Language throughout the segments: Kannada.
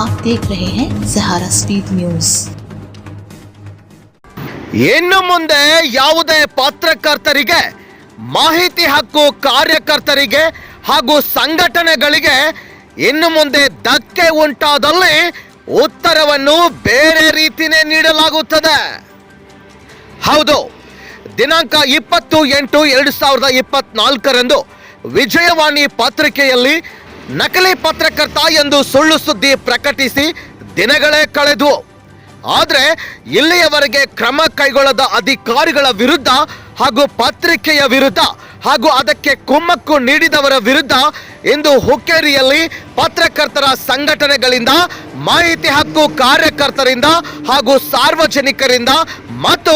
आप देख रहे हैं सहारा स्पीड न्यूज ಇನ್ನು ಮುಂದೆ ಯಾವುದೇ ಪತ್ರಕರ್ತರಿಗೆ ಮಾಹಿತಿ ಹಕ್ಕು ಕಾರ್ಯಕರ್ತರಿಗೆ ಹಾಗೂ ಸಂಘಟನೆಗಳಿಗೆ ಇನ್ನು ಮುಂದೆ ಧಕ್ಕೆ ಉಂಟಾದಲ್ಲಿ ಉತ್ತರವನ್ನು ಬೇರೆ ರೀತಿನೇ ನೀಡಲಾಗುತ್ತದೆ ಹೌದು ದಿನಾಂಕ ಇಪ್ಪತ್ತು ಎಂಟು ಎರಡು ಸಾವಿರದ ಇಪ್ಪತ್ನಾಲ್ಕರಂದು ವಿಜಯವಾಣಿ ಪತ್ರಿಕೆಯಲ್ಲಿ ನಕಲಿ ಪತ್ರಕರ್ತ ಎಂದು ಸುಳ್ಳು ಸುದ್ದಿ ಪ್ರಕಟಿಸಿ ದಿನಗಳೇ ಕಳೆದು. ಆದರೆ ಇಲ್ಲಿಯವರೆಗೆ ಕ್ರಮ ಕೈಗೊಳ್ಳದ ಅಧಿಕಾರಿಗಳ ವಿರುದ್ಧ ಹಾಗೂ ಪತ್ರಿಕೆಯ ವಿರುದ್ಧ ಹಾಗೂ ಅದಕ್ಕೆ ಕುಮ್ಮಕ್ಕು ನೀಡಿದವರ ವಿರುದ್ಧ ಇಂದು ಹುಕ್ಕೇರಿಯಲ್ಲಿ ಪತ್ರಕರ್ತರ ಸಂಘಟನೆಗಳಿಂದ, ಮಾಹಿತಿ ಹಕ್ಕು ಕಾರ್ಯಕರ್ತರಿಂದ ಹಾಗೂ ಸಾರ್ವಜನಿಕರಿಂದ ಮತ್ತು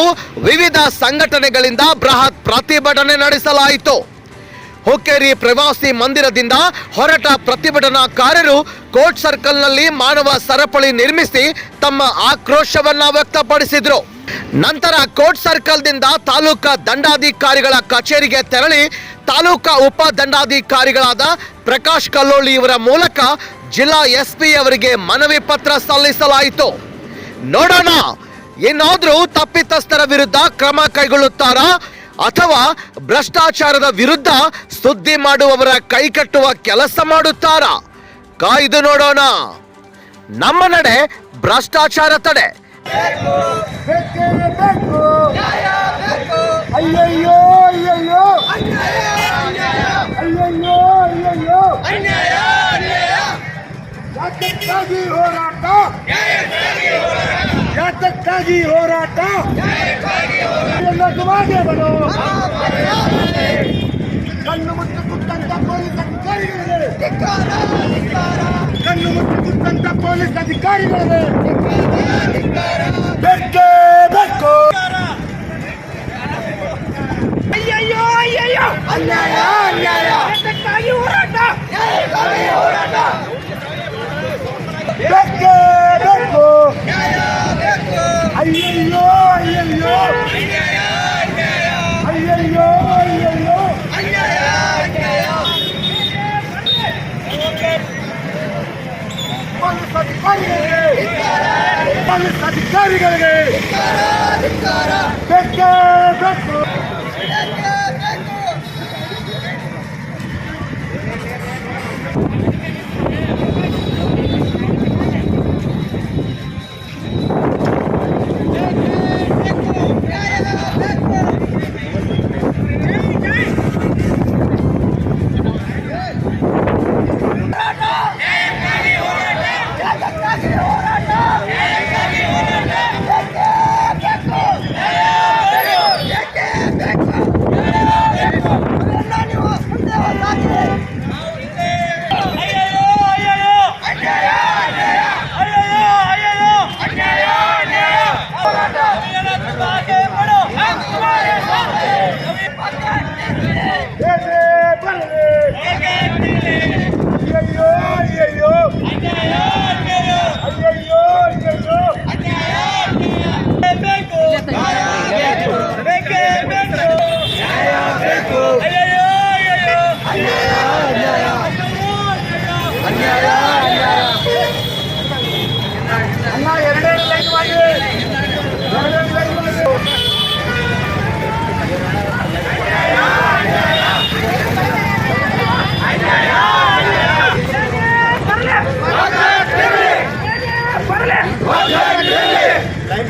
ವಿವಿಧ ಸಂಘಟನೆಗಳಿಂದ ಬೃಹತ್ ಪ್ರತಿಭಟನೆ ನಡೆಸಲಾಯಿತು. ಹುಕ್ಕೇರಿ ಪ್ರವಾಸಿ ಮಂದಿರದಿಂದ ಹೊರಟ ಪ್ರತಿಭಟನಾಕಾರರು ಕೋರ್ಟ್ ಸರ್ಕಲ್ನಲ್ಲಿ ಮಾನವ ಸರಪಳಿ ನಿರ್ಮಿಸಿ ತಮ್ಮ ಆಕ್ರೋಶವನ್ನ ವ್ಯಕ್ತಪಡಿಸಿದ್ರು. ನಂತರ ಕೋರ್ಟ್ ಸರ್ಕಲ್ದಿಂದ ತಾಲೂಕಾ ದಂಡಾಧಿಕಾರಿಗಳ ಕಚೇರಿಗೆ ತೆರಳಿ ತಾಲೂಕಾ ಉಪ ದಂಡಾಧಿಕಾರಿಗಳಾದ ಪ್ರಕಾಶ್ ಕಲ್ಲೋಳಿ ಇವರ ಮೂಲಕ ಜಿಲ್ಲಾ ಎಸ್ಪಿ ಅವರಿಗೆ ಮನವಿ ಪತ್ರ ಸಲ್ಲಿಸಲಾಯಿತು. ನೋಡೋಣ, ಏನಾದರೂ ತಪ್ಪಿತಸ್ಥರ ವಿರುದ್ಧ ಕ್ರಮ ಕೈಗೊಳ್ಳುತ್ತಾರಾ? ಅಥವಾ ಭ್ರಷ್ಟಾಚಾರದ ವಿರುದ್ಧ ಸುದ್ದಿ ಮಾಡುವವರ ಕೈಕಟ್ಟುವ ಕೆಲಸ ಮಾಡುತ್ತಾರಾ? ಕಾಯ್ದು ನೋಡೋಣ. ನಮ್ಮ ನಡೆ ಭ್ರಷ್ಟಾಚಾರ ತಡೆ. ಬೇಕೇ ಬೇಕು ಅಯ್ಯಯ್ಯೋ ಅಯ್ಯಯ್ಯೋ. ಅಯ್ಯಯ್ಯೋ ಅಯ್ಯಯ್ಯೋ ಯಾತಕ್ಕಾಗಿ ಹೋರಾಟ. ಯಾತಕ್ಕಾಗಿ ಹೋರಾಟ. ಎಲ್ಲ ಸುಮಾಗೆ ಬರೋ. ಕಣ್ಣು ಮುಟ್ಟು ಕುಟ್ಟಂತ ಪೊಲೀಸ್ ಅಧಿಕಾರಿಗಳಿಗೆ ಕಣ್ಣು ಮುಟ್ಟು ಕುಟ್ಟಂತ ಪೊಲೀಸ್ ಅಧಿಕಾರಿಗಳಿಗೆ ಬೇಕೇ ಬೇಕು ಅಯ್ಯಯ್ಯೋ ಅಯ್ಯಯ್ಯೋ ಅನ್ಯಾಯ ಅನ್ಯಾಯ ಅದಕ್ಕಾಗಿ ಹೋರಾಟ ಹೋರಾಟ ಬೇಕೇ ಬೇಕು ಅಯ್ಯಯ್ಯೋ ಅಯ್ಯಯ್ಯೋ ಅಯ್ಯಯ್ಯೋ ಅಯ್ಯಯ್ಯೋ ಪೊಲೀಸ್ ಅಧಿಕಾರಿಗಳಿಗೆ ಪೊಲೀಸ್ ಅಧಿಕಾರಿಗಳಿಗೆ ಬೇಕೇ ಬೇಕು ಬೇಕೇ.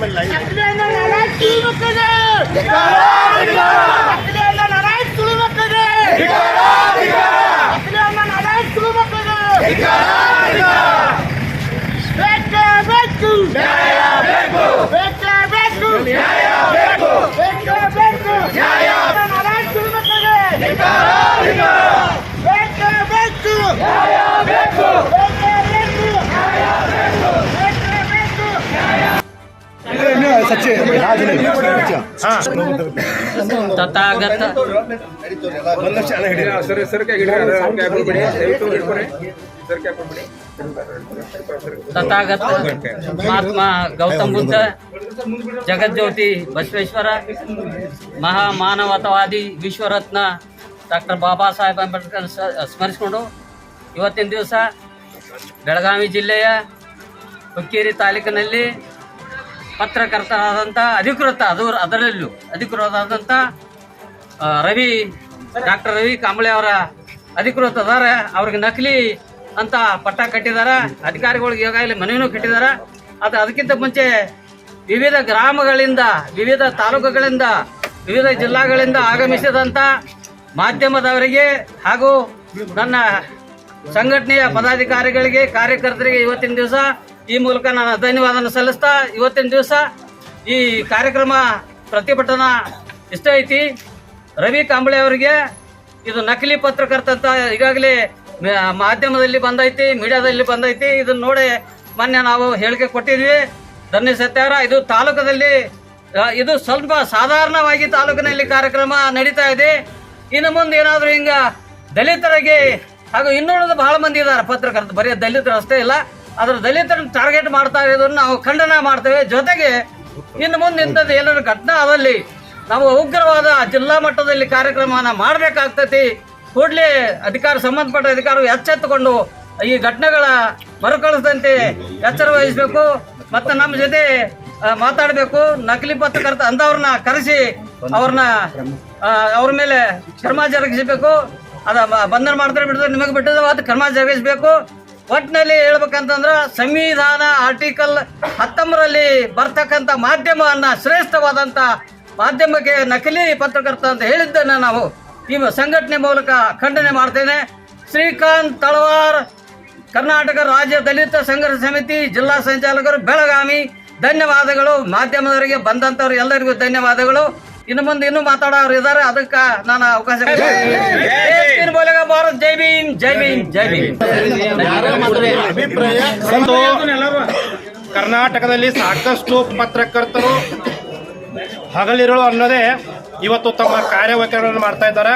ತಥಾಗತ ಸರ್ ಬಿಡಿ ತಥಾಗತ ಮಹಾತ್ಮ ಗೌತಮ್ ಬುದ್ಧ ಜಗಜ್ಯೋತಿ ಬಸವೇಶ್ವರ ಮಹಾಮಾನವತವಾದಿ ವಿಶ್ವರತ್ನ ಡಾಕ್ಟರ್ ಬಾಬಾ ಸಾಹೇಬ್ ಅಂಬೇಡ್ಕರ್ ಸ್ಮರಿಸಿಕೊಂಡು ಇವತ್ತಿನ ದಿವಸ ಬೆಳಗಾವಿ ಜಿಲ್ಲೆಯ ಹುಕ್ಕೇರಿ ತಾಲೂಕಿನಲ್ಲಿ ಪತ್ರಕರ್ತರಾದಂಥ ಅಧಿಕೃತ ಅದು ಅದರಲ್ಲೂ ಅಧಿಕೃತರಾದಂಥ ಆ, ರವಿ ಡಾಕ್ಟರ್ ರವಿ ಕಾಂಬಳೆ ಅವರ ಅಧಿಕೃತ ಅದಾರೆ ಅವ್ರಿಗೆ ನಕಲಿ ಅಂತ ಪಟ್ಟ ಕಟ್ಟಿದ್ದಾರೆ ಅಧಿಕಾರಿಗಳಿಗೆ ಈಗಾಗಲೇ ಮನವಿನೂ ಕಟ್ಟಿದ್ದಾರೆ ಅದು ಅದಕ್ಕಿಂತ ಮುಂಚೆ ವಿವಿಧ ಗ್ರಾಮಗಳಿಂದ ವಿವಿಧ ತಾಲೂಕುಗಳಿಂದ ವಿವಿಧ ಜಿಲ್ಲಾಗಳಿಂದ ಆಗಮಿಸಿದಂಥ ಮಾಧ್ಯಮದವರಿಗೆ ಹಾಗೂ ನನ್ನ ಸಂಘಟನೆಯ ಪದಾಧಿಕಾರಿಗಳಿಗೆ, ಕಾರ್ಯಕರ್ತರಿಗೆ ಇವತ್ತಿನ ದಿವಸ ಈ ಮೂಲಕ ನಾನು ಧನ್ಯವಾದ ಸಲ್ಲಿಸ್ತಾ, ಇವತ್ತಿನ ದಿವಸ ಈ ಕಾರ್ಯಕ್ರಮ ಪ್ರತಿಭಟನಾ ಇಷ್ಟ ಐತಿ. ರವಿ ಕಾಂಬಳೆ ಅವರಿಗೆ ಇದು ನಕಲಿ ಪತ್ರಕರ್ತ ಅಂತ ಈಗಾಗಲೇ ಮಾಧ್ಯಮದಲ್ಲಿ ಬಂದೈತಿ, ಮೀಡಿಯಾದಲ್ಲಿ ಬಂದೈತಿ. ಇದನ್ನ ನೋಡಿ ಮೊನ್ನೆ ನಾವು ಹೇಳಿಕೆ ಕೊಟ್ಟಿದ್ವಿ. ಧನ್ಯ ಸತ್ಯಾರ, ಇದು ತಾಲೂಕದಲ್ಲಿ ಇದು ಸ್ವಲ್ಪ ಸಾಧಾರಣವಾಗಿ ತಾಲೂಕಿನಲ್ಲಿ ಕಾರ್ಯಕ್ರಮ ನಡೀತಾ ಇದೆ. ಇನ್ನು ಮುಂದೆ ಏನಾದರೂ ಹಿಂಗ ದಲಿತರಿಗೆ ಹಾಗೂ ಇನ್ನುಳಿದ ಬಹಳ ಮಂದಿ ಇದ್ದಾರೆ ಪತ್ರಕರ್ತ ಬರೀ ದಲಿತರು ಅಷ್ಟೇ ಇಲ್ಲ. ಅದರ ದಲಿತರನ್ನು ಟಾರ್ಗೆಟ್ ಮಾಡ್ತಾ ಇರೋದನ್ನ ನಾವು ಖಂಡನ ಮಾಡ್ತೇವೆ. ಜೊತೆಗೆ ಇನ್ನು ಮುಂದೆ ಇಂಥದ್ದು ಏನಾದ್ರು ಘಟನಾ ಆದಲ್ಲಿ ನಾವು ಉಗ್ರವಾದ ಜಿಲ್ಲಾ ಮಟ್ಟದಲ್ಲಿ ಕಾರ್ಯಕ್ರಮನ ಮಾಡಬೇಕಾಗ್ತತಿ. ಕೂಡಲೇ ಅಧಿಕಾರ ಸಂಬಂಧಪಟ್ಟ ಅಧಿಕಾರ ಎಚ್ಚೆತ್ತುಕೊಂಡು ಈ ಘಟನೆಗಳ ಮರುಕಳಿಸದಂತೆ ಎಚ್ಚರ ವಹಿಸಬೇಕು. ಮತ್ತು ನಮ್ಮ ಜೊತೆ ಮಾತಾಡಬೇಕು. ನಕಲಿ ಪತ್ರಕರ್ತ ಅಂಥವ್ರನ್ನ ಕರೆಸಿ ಅವ್ರನ್ನ ಅವ್ರ ಮೇಲೆ ಕ್ರಮ ಜರುಗಿಸಬೇಕು. ಅದ ಬಂಧನ ಮಾಡ್ತಾರೆ ಬಿಡ್ತಾರೆ, ನಿಮಗೆ ಬಿಟ್ಟದ ಅದು ಕ್ರಮ ಜರುಗಿಸಬೇಕು ಒಟ್ಟಿನಲ್ಲಿ ಹೇಳ್ಬೇಕಂತಂದ್ರ ಸಂವಿಧಾನ ಆರ್ಟಿಕಲ್ ಹತ್ತೊಂಬರಲ್ಲಿ ಬರ್ತಕ್ಕಂಥ ಮಾಧ್ಯಮವನ್ನ ಶ್ರೇಷ್ಠವಾದಂಥ ಮಾಧ್ಯಮಕ್ಕೆ ನಕಲಿ ಪತ್ರಕರ್ತ ಅಂತ ಹೇಳಿದ್ದನ್ನ ನಾವು ಈ ಸಂಘಟನೆ ಮೂಲಕ ಖಂಡನೆ ಮಾಡ್ತೇನೆ. ಶ್ರೀಕಾಂತ್ ತಳವಾರ್, ಕರ್ನಾಟಕ ರಾಜ್ಯ ದಲಿತ ಸಂಘರ್ಷ ಸಮಿತಿ ಜಿಲ್ಲಾ ಸಂಚಾಲಕರು ಬೆಳಗಾವಿ. ಧನ್ಯವಾದಗಳು. ಮಾಧ್ಯಮದವರಿಗೆ ಬಂದಂತವ್ರು ಎಲ್ಲರಿಗೂ ಧನ್ಯವಾದಗಳು. ಇನ್ನು ಮುಂದೆ ಇನ್ನೂ ಮಾತಾಡೋರು ಇದ್ದಾರೆ, ಅದಕ್ಕೆ ನಾನು ಅವಕಾಶ. ಜೈ ಭೀಮ್ ಜೈ ಭೀಮ್ ಜೈ ಭೀಮ್. ಜೈ ಭೀಮ್. ಕರ್ನಾಟಕದಲ್ಲಿ ಸಾಕಷ್ಟು ಪತ್ರಕರ್ತರು ಹಗಲಿರುಳು ಅನ್ನೋದೇ ಇವತ್ತು ತಮ್ಮ ಕಾರ್ಯವೈಖರಿಗಳನ್ನು ಮಾಡ್ತಾ ಇದ್ದಾರೆ.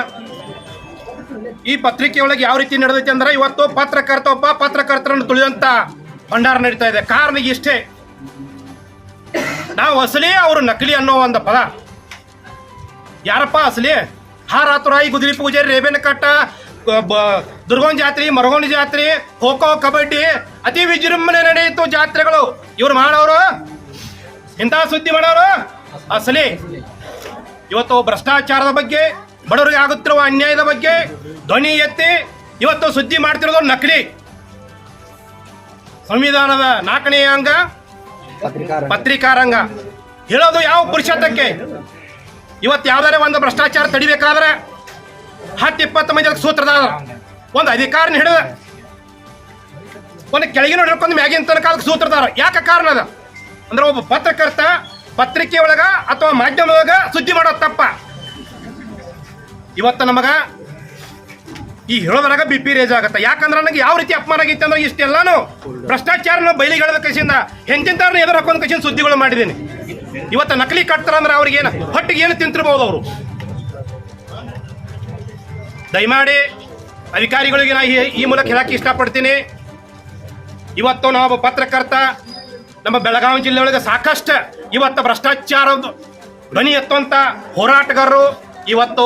ಈ ಪತ್ರಿಕೆಯೊಳಗೆ ಯಾವ ರೀತಿ ನಡೆದೈತೆ ಅಂದ್ರೆ ಇವತ್ತು ಪತ್ರಕರ್ತ ಒಬ್ಬ ಪತ್ರಕರ್ತರನ್ನು ತುಳಿದಂತ ಭಂಡಾರ ನಡೀತಾ ಇದೆ. ಕಾರಣ ಇಷ್ಟೇ. ನಾವು ಅಸಲಿ ಅವರು ನಕಲಿ ಅನ್ನೋ ಒಂದು ಪದ. ಯಾರಪ್ಪ ಅಸಲಿ? ಹಾರಾತುರಾಯಿ ಗುದಿರಿ ಪೂಜೆ ರೇಬೇನ ಕಟ್ಟ ದುರ್ಗೋನ್ ಜಾತ್ರೆ ಮರಗೋಣಿ ಜಾತ್ರೆ, ಖೋ ಕಬಡ್ಡಿ, ಅತಿ ವಿಜೃಂಭಣೆ ನಡೆಯಿತು ಜಾತ್ರೆಗಳು. ಇವ್ರು ಮಾಡೋರು ಇಂತಹ ಸುದ್ದಿ ಮಾಡೋರು ಅಸಲಿ. ಇವತ್ತು ಭ್ರಷ್ಟಾಚಾರದ ಬಗ್ಗೆ, ಬಡವರಿಗೆ ಆಗುತ್ತಿರುವ ಅನ್ಯಾಯದ ಬಗ್ಗೆ ಧ್ವನಿ ಎತ್ತಿ ಇವತ್ತು ಸುದ್ದಿ ಮಾಡ್ತಿರೋದು ನಕಲಿ. ಸಂವಿಧಾನದ ನಾಲ್ಕನೇ ಅಂಗ ಪತ್ರಿಕಾರಂಗ ಹೇಳೋದು ಯಾವ ಪುರುಷತ್ವಕ್ಕೆ? ಇವತ್ತು ಯಾವ್ದಾರ ಒಂದು ಭ್ರಷ್ಟಾಚಾರ ತಡಿಬೇಕಾದ್ರೆ ಹತ್ತು ಇಪ್ಪತ್ತು ಮಂದಿ ಅದಕ್ಕೆ ಸೂತ್ರಧಾರ ಒಂದು ಅಧಿಕಾರನ ಹಿಡಿದ ಒಂದು ಕೆಳಗಿನ ಹಿಡ್ಕೊಂಡು ಮ್ಯಾಗಿನ ತನಕ ಅದಕ್ಕೆ ಸೂತ್ರದಾರ ಯಾಕೆ ಕಾರಣ ಅದ? ಅಂದ್ರೆ ಒಬ್ಬ ಪತ್ರಕರ್ತ ಪತ್ರಿಕೆ ಒಳಗ ಅಥವಾ ಮಾಧ್ಯಮದೊಳಗ ಸುದ್ದಿ ಮಾಡೋ ತಪ್ಪ. ಇವತ್ತು ನಮಗ ಈ ಹೇಳೋದ್ರಾಗ ಬಿ ಪಿ ರೇಜ್ ಆಗತ್ತೆ. ಯಾಕಂದ್ರೆ ನನಗೆ ಯಾವ ರೀತಿ ಅಪಮಾನ ಆಗಿತ್ತು ಅಂದ್ರೆ ಇಷ್ಟೆಲ್ಲಾನು ಭ್ರಷ್ಟಾಚಾರ ಬಯಲಿಗೆಳೆದ ಕಸಿಯಿಂದ ಹೆಂಚಿಂತಾರನ್ನ ಎದುರು ಹಾಕೊಂಡು ಕಸಿನ ಸುದ್ದಿಗಳು ಮಾಡಿದ್ದೀನಿ. ಇವತ್ತು ನಕಲಿ ಕಟ್ತಾರ ಅಂದ್ರೆ ಅವ್ರಿಗೆ ಏನು ಹೊಟ್ಟಿಗೆ ಏನು ತಿಂತಿರ್ಬೋದು ಅವರು? ದಯಮಾಡಿ ಅಧಿಕಾರಿಗಳಿಗೆ ನಾ ಈ- ಮೂಲಕ ಹೇಳಕ್ಕೆ ಇಷ್ಟಪಡ್ತೀನಿ. ಇವತ್ತು ನಾವು ಪತ್ರಕರ್ತ ನಮ್ಮ ಬೆಳಗಾವಿ ಜಿಲ್ಲೆಯೊಳಗೆ ಸಾಕಷ್ಟು ಇವತ್ತು ಭ್ರಷ್ಟಾಚಾರ ಧ್ವನಿ ಎತ್ತುವಂಥ ಹೋರಾಟಗಾರರು ಇವತ್ತು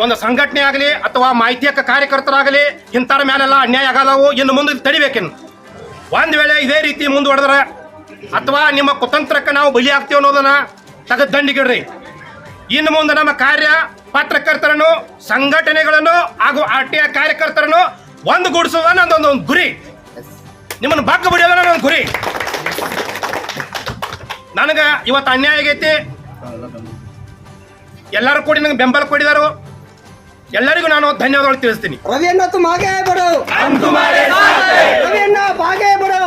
ಒಂದು ಸಂಘಟನೆ ಆಗಲಿ ಅಥವಾ ಮಾಹಿತಿ ಹಕ್ಕ ಕಾರ್ಯಕರ್ತರಾಗಲಿ ಇಂಥರ ಮೇಲೆಲ್ಲ ಅನ್ಯಾಯ ಆಗಲ್ಲವು ಇನ್ನು ಮುಂದೆ ತಡಿಬೇಕಿನ್ನು. ಒಂದು ವೇಳೆ ಇದೇ ರೀತಿ ಮುಂದುವರೆದ್ರೆ ಅಥವಾ ನಿಮ್ಮ ಕುತಂತ್ರಕ್ಕೆ ನಾವು ಬಲಿ ಆಗ್ತೀವಿ ಅನ್ನೋದನ್ನು ತೆಗೆದು ದಂಡಿಗಿಡ್ರಿ. ಇನ್ನು ಮುಂದೆ ನಮ್ಮ ಕಾರ್ಯ ಪತ್ರಕರ್ತರನ್ನು ಸಂಘಟನೆಗಳನ್ನು ಹಾಗೂ ಆರ್ ಟಿ ಐ ಕಾರ್ಯಕರ್ತರನ್ನು ಒಂದುಗೂಡಿಸುವ ನನ್ನದೊಂದು ಒಂದು ಗುರಿ. ನಿಮ್ಮನ್ನು ಬಗ್ಗ ಬಿಡೋದ ನನ್ನೊಂದು ಗುರಿ. ನನಗೆ ಇವತ್ತು ಅನ್ಯಾಯ ಆಗೈತಿ. ಎಲ್ಲರೂ ಕೂಡಿ ನನಗೆ ಬೆಂಬಲ ಕೊಡಿದಾರು. ಎಲ್ಲರಿಗೂ ನಾನು ಧನ್ಯವಾದಗಳು ತಿಳಿಸ್ತೀನಿ. ರವಿಯಣ್ಣ ತುಮಾಗೆ ಬಿಡು ರವಿಯನ್ನು ಬಾಗೆ ಬಿಡು